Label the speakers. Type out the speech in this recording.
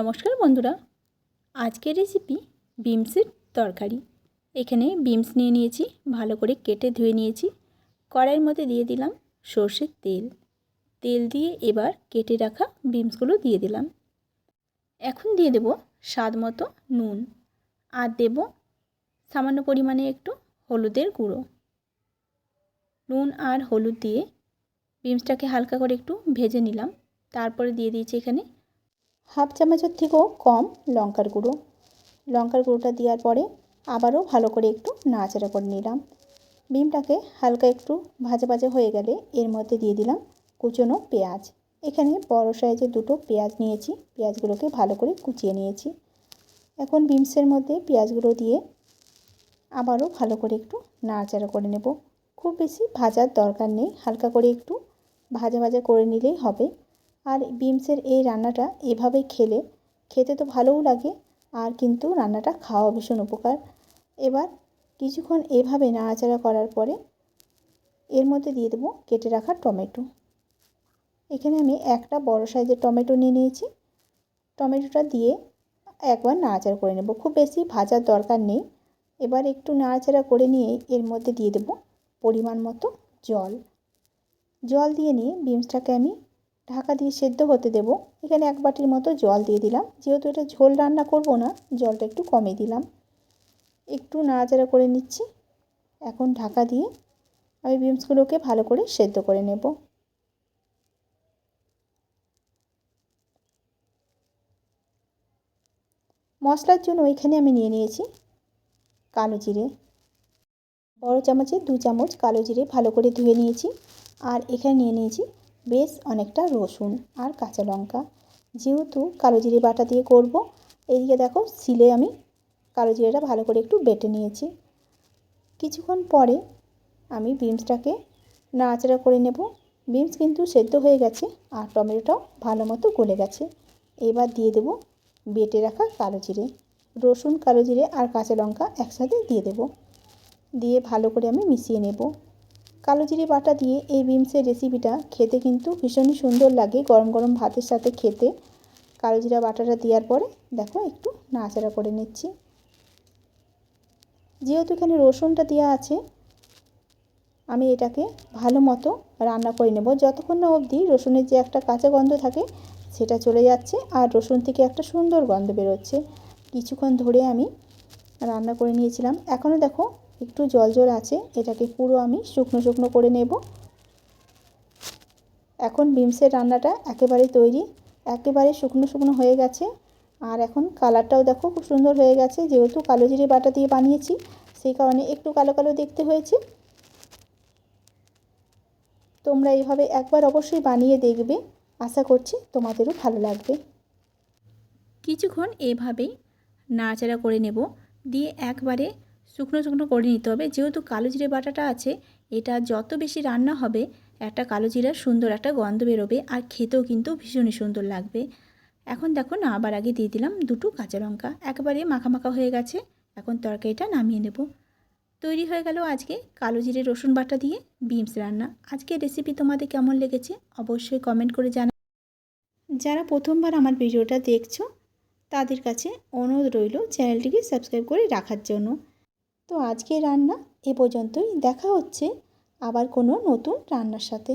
Speaker 1: নমস্কার বন্ধুরা। আজকের রেসিপি বিমসের তরকারি। এখানে বিমস নিয়ে নিয়েছি, ভালো করে কেটে ধুয়ে নিয়েছি। কড়াইয়ের মধ্যে দিয়ে দিলাম সর্ষের তেল। তেল দিয়ে এবার কেটে রাখা বিমসগুলো দিয়ে দিলাম। এখন দিয়ে দেব স্বাদ মতো নুন। আর দেব সামান্য পরিমাণে একটু হলুদের গুঁড়ো। নুন আর হলুদ দিয়ে বিমসটাকে হালকা করে একটু ভেজে নিলাম। তারপরে দিয়ে দিয়েছি এখানে হাফ চামচের থেকেও কম লঙ্কার গুঁড়ো। লঙ্কার গুঁড়োটা দেওয়ার পরে আবারও ভালো করে একটু নাড়াচাড়া করে নিলাম। ডিমটাকে হালকা একটু ভাজা ভাজা হয়ে গেলে এর মধ্যে দিয়ে দিলাম কুচনো পেঁয়াজ। এখানে বড় সাইজের দুটো পেঁয়াজ নিয়েছি, পেঁয়াজগুলোকে ভালো করে কুচিয়ে নিয়েছি। এখন বিমসের মধ্যে পেঁয়াজগুলো দিয়ে আবারও ভালো করে একটু নাড়াচাড়া করে নেব। খুব বেশি ভাজার দরকার নেই, হালকা করে একটু ভাজা ভাজা করে নিলেই হবে। আর বিমসের এই রান্নাটা এভাবে খেলে খেতে তো ভালোও লাগে, আর কিন্তু রান্নাটা খাওয়া ভীষণ উপকার। এবার কিছুক্ষণ এভাবে নাড়াচাড়া করার পরে এর মধ্যে দিয়ে দেবো কেটে রাখা টমেটো। এখানে আমি একটা বড় সাইজের টমেটো নিয়ে নিয়েছি। টমেটোটা দিয়ে একবার নাড়াচাড়া করে নেব। খুব বেশি ভাজার দরকার নেই। এবার একটু নাড়াচাড়া করে নিয়ে এর মধ্যে দিয়ে দেব পরিমাণ মতো জল। জল দিয়ে নিয়ে বিমসটাকে আমি ঢাকা দিয়ে সেদ্ধ হতে দেব। এখানে এক বাটির মতো জল দিয়ে দিলাম। যেহেতু এটা ঝোল রান্না করব না, জলটা একটু কমে দিলাম। একটু নাড়াচাড়া করে নিচ্ছি। এখন ঢাকা দিয়ে আমি বিমসগুলোকে ভালো করে সেদ্ধ করে নেব। মশলার জন্য এখানে আমি নিয়ে নিয়েছি কালো জিরে। বড় চামচে দু চামচ কালো জিরে ভালো করে ধুয়ে নিয়েছি। আর এখানে নিয়ে নিয়েছি বেশ অনেকটা রসুন আর কাঁচা লঙ্কা। যেহেতু কালো জিরে বাটা দিয়ে করব এইদিকে দেখো শিলে আমি কালো জিরেটা ভালো করে একটু বেটে নিয়েছি। কিছুক্ষণ পরে আমি বিমসটাকে নাড়াচাড়া করে নেব। বিমস কিন্তু সেদ্ধ হয়ে গেছে আর টমেটোটাও ভালো মতো গলে গেছে। এবার দিয়ে দেব বেটে রাখা কালো জিরে। রসুন, কালো জিরে আর কাঁচা লঙ্কা একসাথে দিয়ে দেব। দিয়ে ভালো করে আমি মিশিয়ে নেব। কালো জিরে বাটা দিয়ে এই বিমসের রেসিপিটা খেতে কিন্তু ভীষণই সুন্দর লাগে গরম গরম ভাতের সাথে খেতে। কালো জিরা বাটাটা দেওয়ার পরে দেখো একটু নাড়াচাড়া করে নিচ্ছি। যেহেতু এখানে রসুনটা দেওয়া আছে, আমি এটাকে ভালো মতো রান্না করে নেব। যতক্ষণ না অবধি রসুনের যে একটা কাঁচা গন্ধ থাকে, সেটা চলে যাচ্ছে আর রসুন থেকে একটা সুন্দর গন্ধ বেরোচ্ছে। কিছুক্ষণ ধরে আমি রান্না করে নিয়েছিলাম। এখনও দেখো একটু জল জল আছে, এটাকে পুরো আমি শুকনো শুকনো করে নেব। এখন বিমসের রান্নাটা একেবারে তৈরি, একেবারে শুকনো শুকনো হয়ে গেছে। আর এখন কালারটাও দেখো খুব সুন্দর হয়ে গেছে, যেহেতু কালো জিরে বাটা দিয়ে বানিয়েছি, সেই কারণে একটু কালো কালো দেখতে হয়েছে। তোমরা এইভাবে একবার অবশ্যই বানিয়ে দেখবে, আশা করছি তোমাদেরও ভালো লাগবে। কিছুক্ষণ এভাবেই নাড়াচাড়া করে নেব, দিয়ে একবারে শুকনো শুকনো করে নিতে হবে। যেহেতু কালো জিরে বাটাটা আছে, এটা যত বেশি রান্না হবে, একটা কালো জিরার সুন্দর একটা গন্ধ বেরোবে আর খেতেও কিন্তু ভীষণই সুন্দর লাগবে। এখন দেখো না আবার আগে দিয়ে দিলাম দুটো কাঁচা লঙ্কা। একবারে মাখা হয়ে গেছে, এখন তরকারিটা নামিয়ে নেব। তৈরি হয়ে গেল আজকে কালো জিরে রসুন বাটা দিয়ে বিমস রান্না। আজকে রেসিপি তোমাদের কেমন লেগেছে অবশ্যই কমেন্ট করে জানা যারা প্রথমবার আমার ভিডিওটা দেখছ, তাদের কাছে অনুরোধ রইল চ্যানেলটিকে সাবস্ক্রাইব করে রাখার জন্য। তো আজকে রান্না এ পর্যন্তই। দেখা হচ্ছে আবার কোনো নতুন রান্নার সাথে।